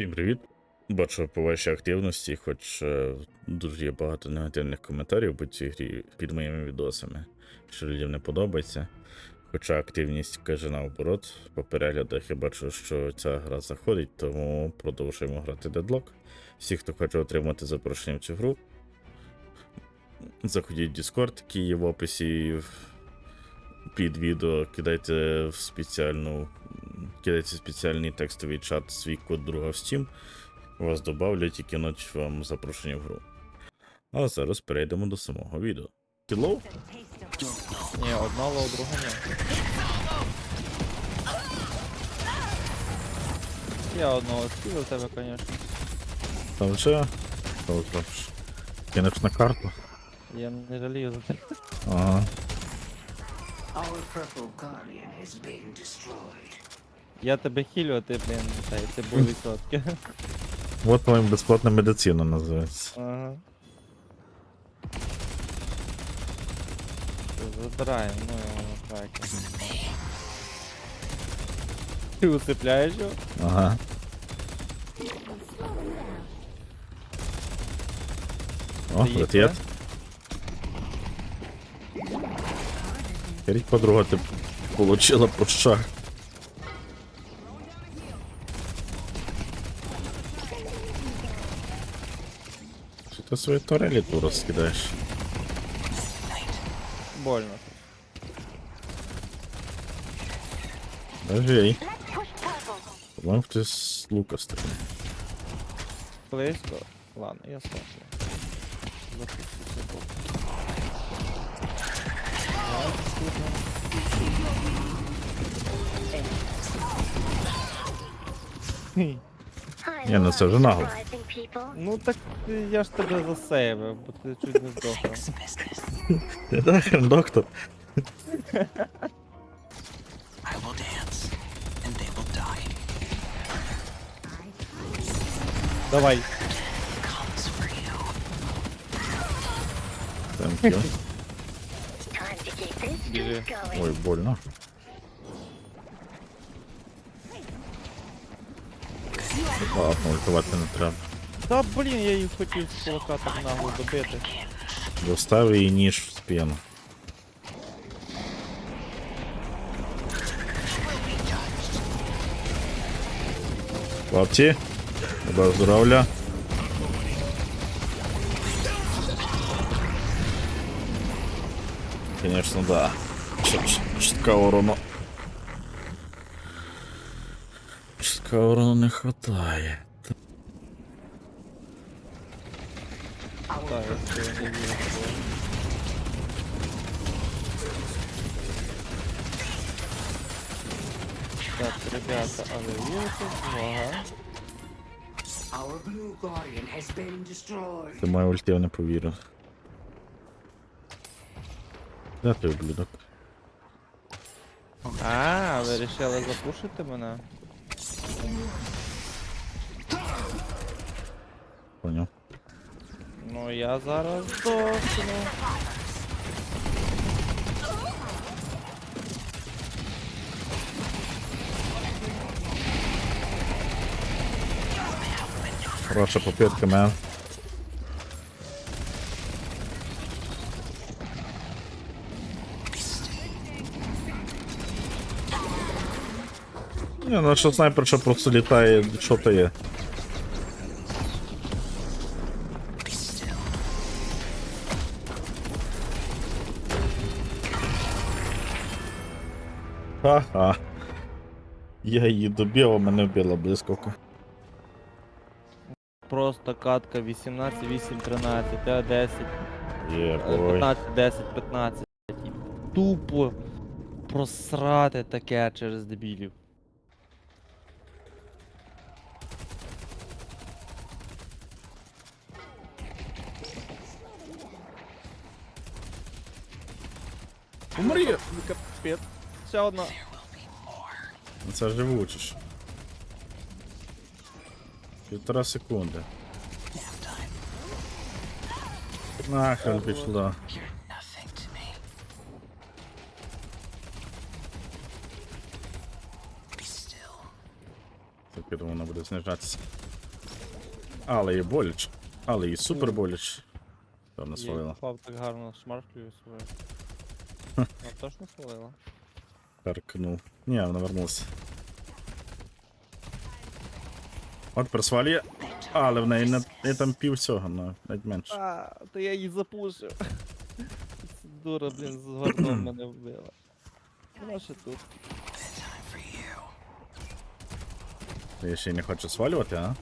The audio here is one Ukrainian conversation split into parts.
Всім привіт. Бачу по вашій активності, хоч е, дуже є багато негативних коментарів по цій грі під моїми відосами, що людям не подобається. Хоча активність каже наоборот, по переглядах я бачу, що ця гра заходить, тому продовжуємо грати Deadlock. Всі, хто хоче отримати запрошення в цю гру, заходіть в Discord, який є в описі під відео, кидайте в спеціальну кидайте спеціальний текстовий чат свій код друга в Steam, вас добавлять і кинуть вам запрошення в гру. А зараз перейдемо до самого відео. Кілоу? Ні, одна лоу, друга ні. Я одного скину в тебе, конечно. Там вже. Що зробиш? Кинеш на карту? Я не жалію за тебе. Ага. Our purple guardian has been destroyed. Я тебе хілю, а ти, блін, цей, це був відсотки. От вам безплатна медицина називається. Ага. Все, Забираємо, ну його на траки. Ти усипляєш його? Ага. О, їх, привіт. Подруга ти получила по шах. Ти свої турелі тут розкидаєш? Больно. Даже ей. По-моєму, хтось з лука стріляє. Близько. Ладно, я. Хі. Ні, ну це вже нагло. Ну так я ж тебе засейвив, бо ти чуть не здохав. Ти нахрен, доктор. I will dance, and they will die. Давай. Comes for you. Thank you. Time to keep this Біжи. streak going. Ой, больно. Ладно, ультувати не треба. Та блін, я їх хотів з кулака так нагло добити. Достав її ніж в спину. Хлопці, тебе здоров'я. Конечно, да. Чутка урону. Чутка урону не хватає. Так, я це не вірю. Так, ребята, а ви вірите? Ага. Our blue guardian has been destroyed. Ти моє ультів не повірив. Де ти ублюдок? А, ви вирішили запушити мене? Поняв. Ну я зараз здохну. Хороша попитка, мен. Не, ну що снайпер, що просто літає, що то є. Ха-ха. Я її добив, а мене вбила блискавка. Просто катка 18, 8, 13, а 10, Є, е, ой. 15, 10, 15. І тупо просрати таке через дебілів. Умрі! Капець. Ще одна. Це живучиш. Півтора секунди. Нахрен пішла. Так, я думаю, вона буде знижатися. Але і боліч. Але і супер боліч. Що не Я свалила. впав так гарно шмарклюю свою. Вона точно свалила? Перкнув. Ні, вона вернулася. От присвалює. Але в неї не, не там пів цього, ну, навіть менше. А, то я її запушив. Дура, блін, з горном мене вбила. Вона ще тут. Я ще й не хочу свалювати, а?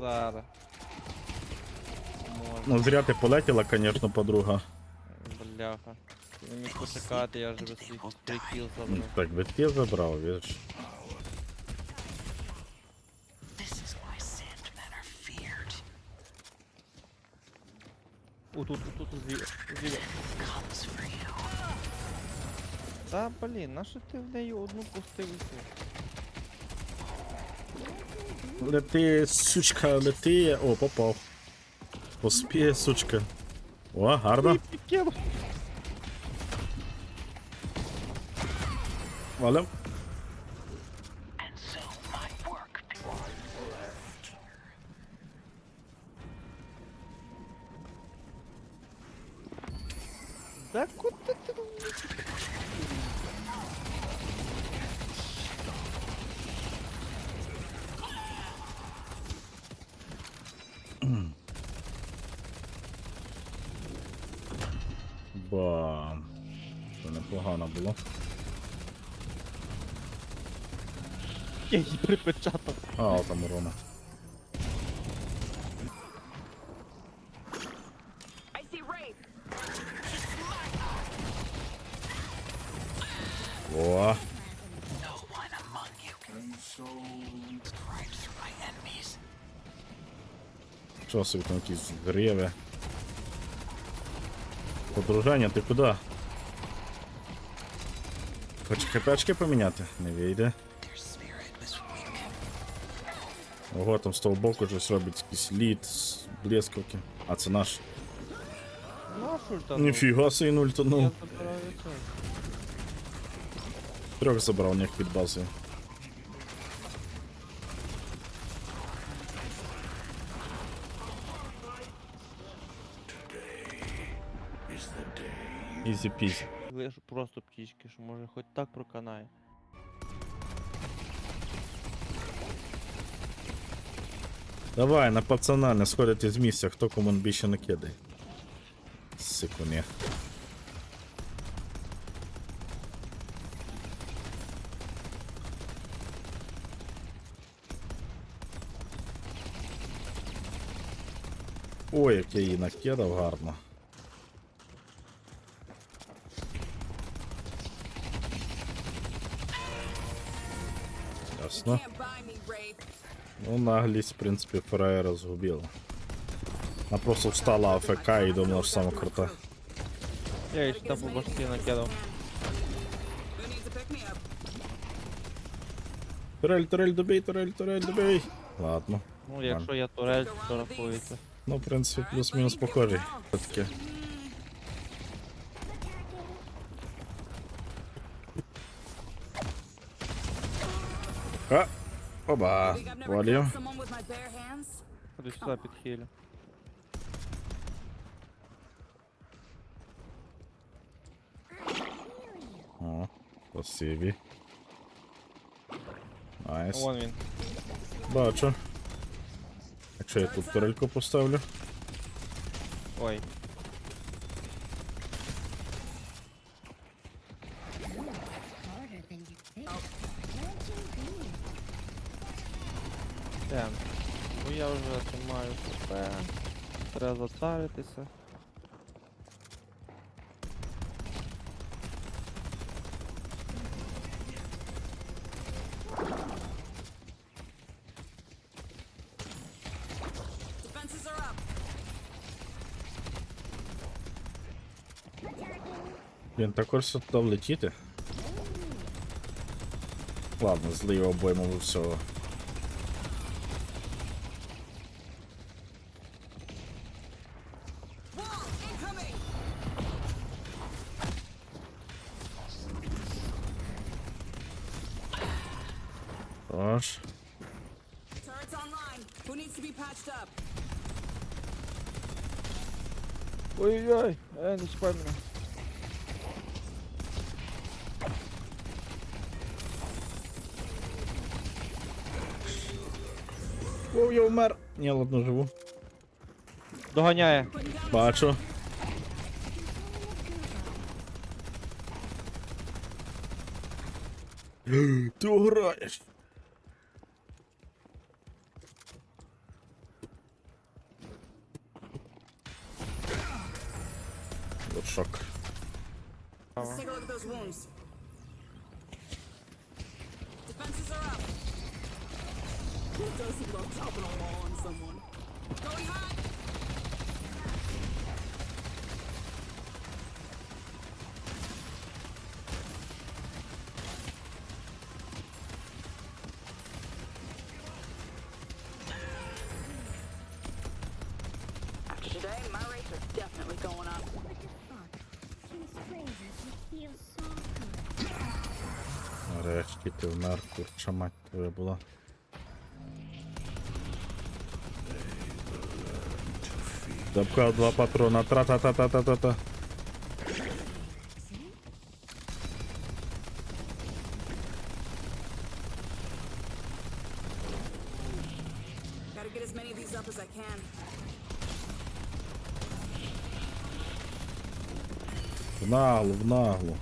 Зараз. Може, Ну, зря ти полетіла, звісно, подруга. бляха. Не міг почекати, я вже би свій прикіл Ну, забрав. Так би ти забрав, вірш. У тут, тут, тут, зліва, зліва. Та, блін, нащо ти в неї одну пустив і все? Лети, сучка, лети. О, попав. Поспіє, сучка. О, гарно. Hello. Enemies. що собі там якісь гриви. Подружання, ти куди? Хоч хпчки поміняти? Не вийде. Ого, там з того боку щось робить якийсь лід, блискавки. А це наш. Там. Ніфіга тонув. забираю це. Трьох забрав у них під базою. Ізі пізі. Лише просто птічки, що може хоч так проканає. Давай, на пацана, не сходити з місця, хто кому більше не Сикуні. Ой, як я її накидав гарно. Ясно. Ну, наглість, в принципі, фраєра згубила. Вона просто встала АФК і думала, що саме крута. Я їй ще по башки накидав. Who needs a pick me up? Турель, турель, добей, турель, турель, добей. Ладно. Ну, якщо я турель, то рахується. Ну, в принципі, плюс-мінус похожий. Що таке? А! Оба! Think I've never О, спасибі. Найс. Вон він. Бачу. Якщо я тут турельку поставлю. Ой. Тем. Ну я вже тримаю ХП. Треба зацаритися. Він також все туди влетіти. Ладно, злий обойму всього. Тож. Ой-ой-ой, е, не чіпай мене. О, я вмер. Ні, ладно, живу. Доганяє. Putting down a Бачу. Ти граєш. От шок. Let's take a look at those wounds. Defenses are up. Who does seem about chopping a wall on someone. Going high! After today, my rates are definitely going up. What the fuck? She crazy. She feels so good. Запхал два патрона. Тра-та-та-та-та-та-та. В наглу, в наглу.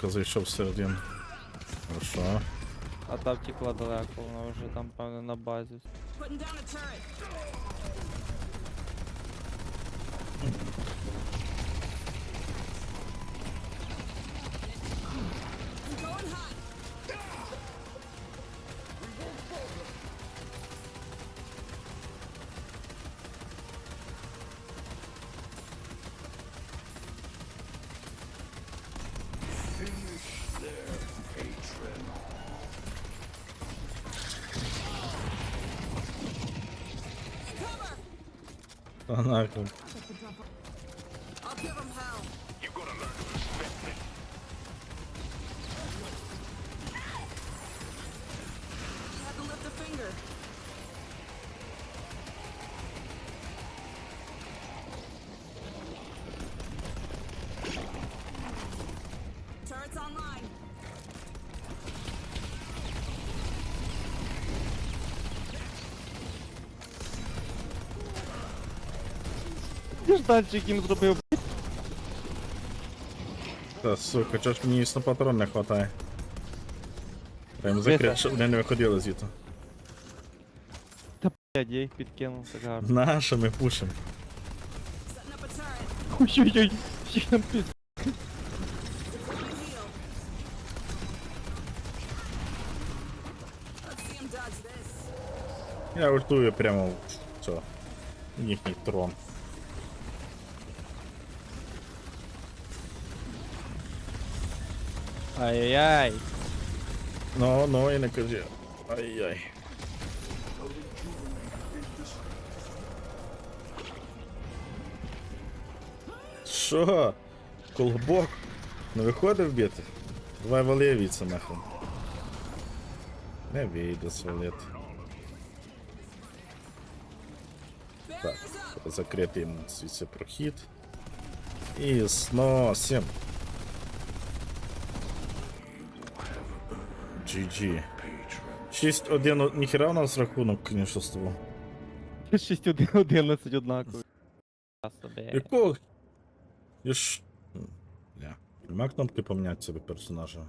Сука, зайшов всередину. Хорошо. А та втекла далеко, вона вже там, певно, на базі. Anarkum. Ти ж датчик їм зробив. Та сука, чого ж мені на патрон не хватає. Прям Де закрити, це? щоб вони не виходили звідти. Блядь, я їх підкинув так гарно. Наша ми пушимо. Setting up a turret. Ой-ой-ой, їх там під... Deploying heal. Let's see him dodge this. Я ультую прямо в цього. в Їхній трон. Ай-яй-яй. Ну, ну і не кажи. Ай-яй. Що? Колбок? Не виходив бити? Давай вали віце нахуй. Не вийде свалити. Так, закрити йому звідси прохід. І сносим. GG. 6-1, ніхера у нас рахунок, конечно, з того. 6-1-11 однакові. Я собі. Якого? Я ж... Бля. Нема кнопки поміняти себе персонажа.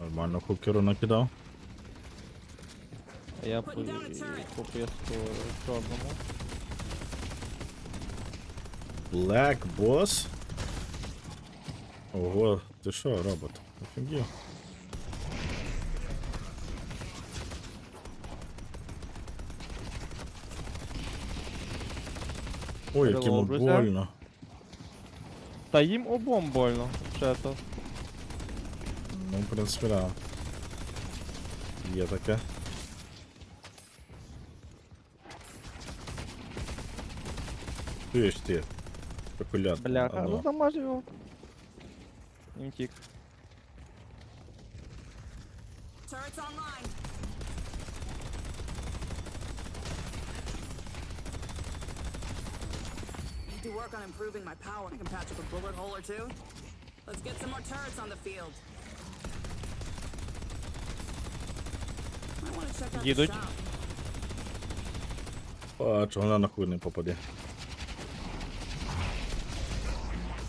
Нормально хукеру накидав. А я по, по пояску чорному. Black Boss? Ого, ти що, робот? Офігів. Ой, як йому Переловлюся. больно. Та їм обом больно. Ще то. Ну, в принципі, да. Є таке. Ти ж ти. Спекулянт. Бляха, ну дамаж його. Він тік. Turrets online. Need to work on improving my power. I can patch up a bullet hole or two. Let's get some more turrets on the field. I want to check out the Їдуть. shop. Чого вона нахуй не попаде? Там хілку ззаді.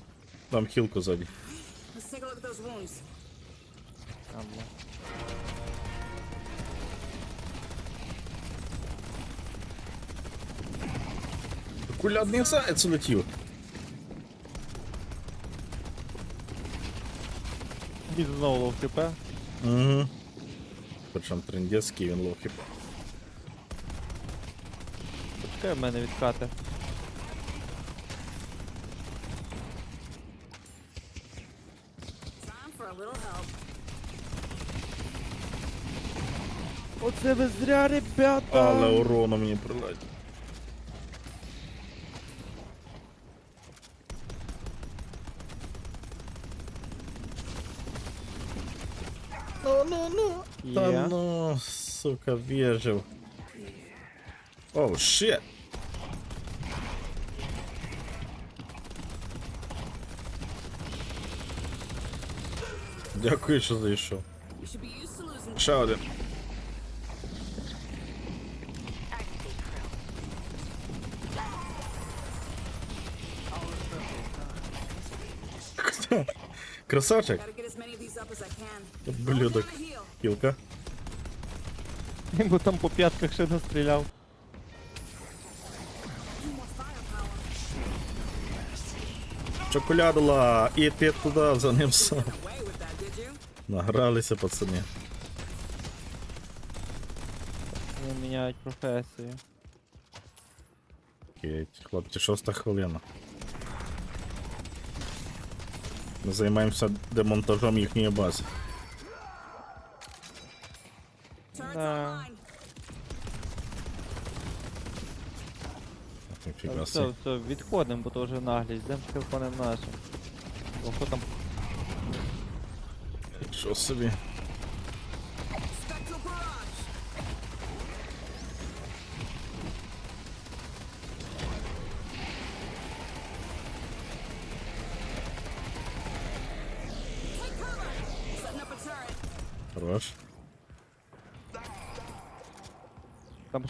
Let's take a look at those wounds. А, бля. Кулядний заяць улетів. Він знову лов хп. Угу. Причому трендецький він лохи. Почекай в мене відкати. Оце ви зря, ребята! Але урону мені прилетить. Ну, ну, ну. Та Є. ну, сука, вижив. Оу, щит. Дякую, що зайшов. Ще один. Красавчик. Gotta get as many of these up as I can. Блюдок. Кілка. Він там по п'ятках ще настріляв. Чоколядула. І ти туди за ним сам. Награлися, пацани. Вони міняють професію. Окей, хлопці, шоста хвилина. Займаємося демонтажом їхньої бази. Да. online. Все, все, відходимо, бо то вже наглість, йдемо телефоним нашим. О, хто там? Що собі?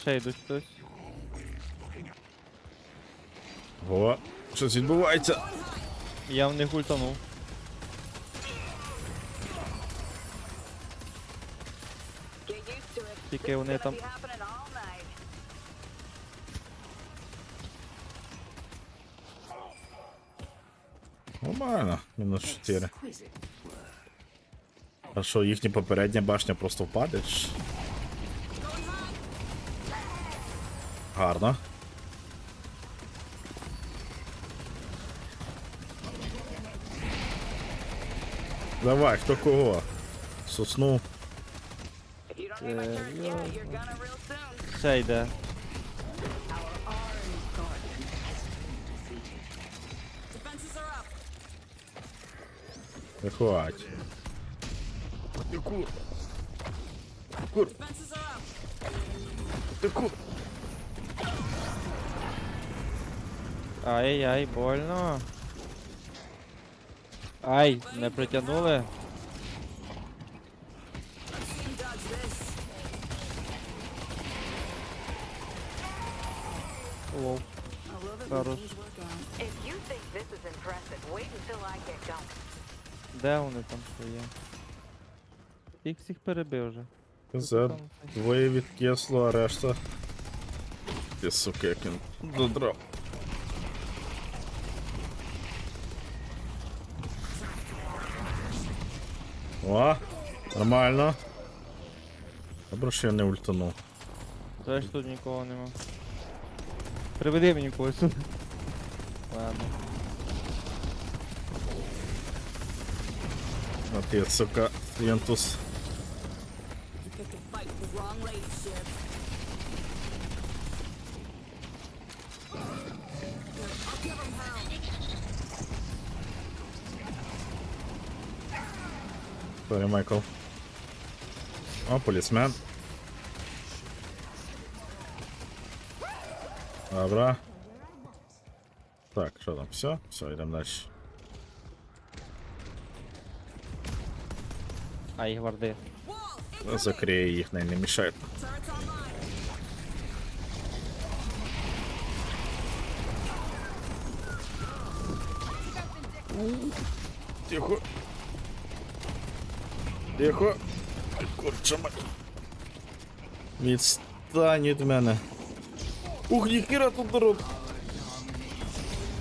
Ще йдуть хтось. О, щось відбувається. Я в них ультанув. Get used to it. Тільки вони там. Be happening all night. Нормально, мінус 4. А що, їхня попередня башня просто впаде? чи що? Гарно. Давай, хто кого? Сосну. Ще йде. Виходь. Defenses are up. Ай-яй, больно. Ай, не притягнули. It Хорош. Де вони там свої? Їх всіх перебив вже. Це двоє від кесло, а решта. Ти він додрав. О, нормально. Добре, що я не ультанув. Знаєш, тут нікого нема. Приведи мені когось. Ладно. А ти, сука, Юнтус. Сорі, Майкл. О, полісмен. Добре. Так, що там, все? Все, йдемо далі. Ай, гварди. Wall! Закриє їх, не, не мішає. Turrets online. Тихо. Тихо. Курча мать. Відстань від мене. Ух, ніхіра тут дорог.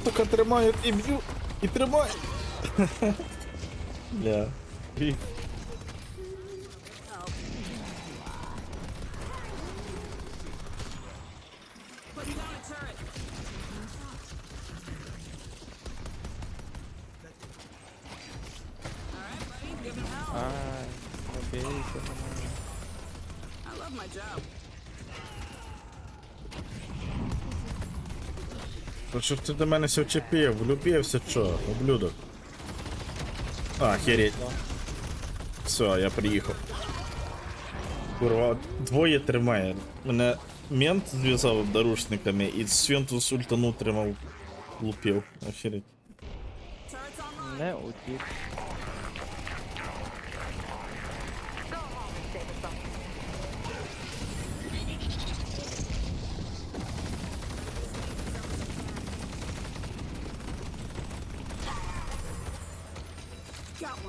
Така тримає і б'ю, і тримає. Бля. І- Putting down a turret. Alright, buddy, give him hell. Ай, не бійся мене. I love my job. Та що ти до мене все вчепив? Влюбився що? Ублюдок. А, хереть. Все, я приїхав. Курва, двоє тримає. Мене мент зв'язав наручниками і Свинтус ультану тримав. Лупив. Охереть. Не утік.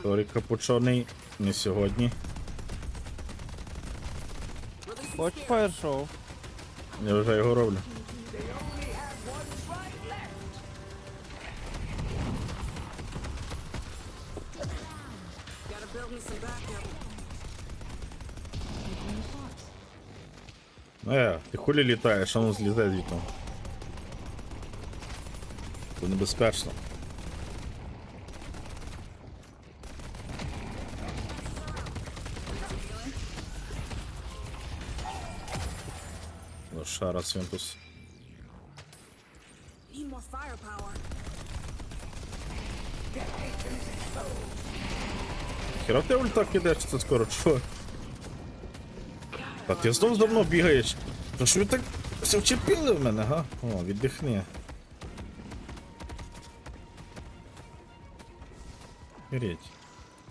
Сорі, капучоний. Не сьогодні. Хоч фаєр-шоу. Я вже його роблю. Е, ти хулі літаєш, а ну злізай звідти. Це небезпечно. Лошара Свинтус. Need. Хіра ти ульта кидаєш, це скоро чого? А ти знов давно бігаєш. То що ви так все вчепили в мене, га? О, віддихни. Греть.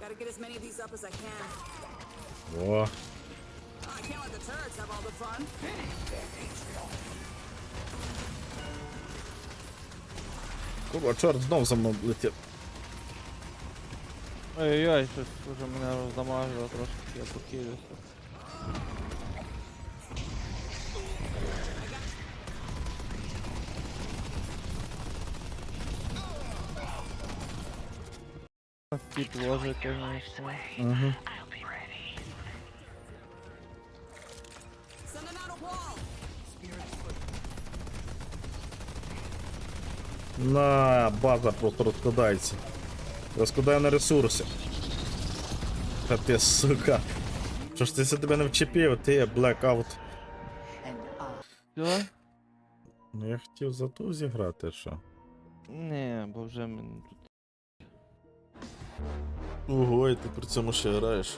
Gotta get as many of these up as I can. О, Oh, I can't let the turrets have all the fun. курва, чорт знов за мною летів. Ой-ой-ой, щось вже мене роздамажило трошки, я покидався. Тип ложи, конечно. Угу. Sending На, база просто розкладається. Розкладає на ресурси. Та сука. Що ж ти за тебе не вчепив, ти блекаут. Що? Ну я хотів за ту зіграти, що? Не, бо вже мене тут. Ого, і ти при цьому ще граєш.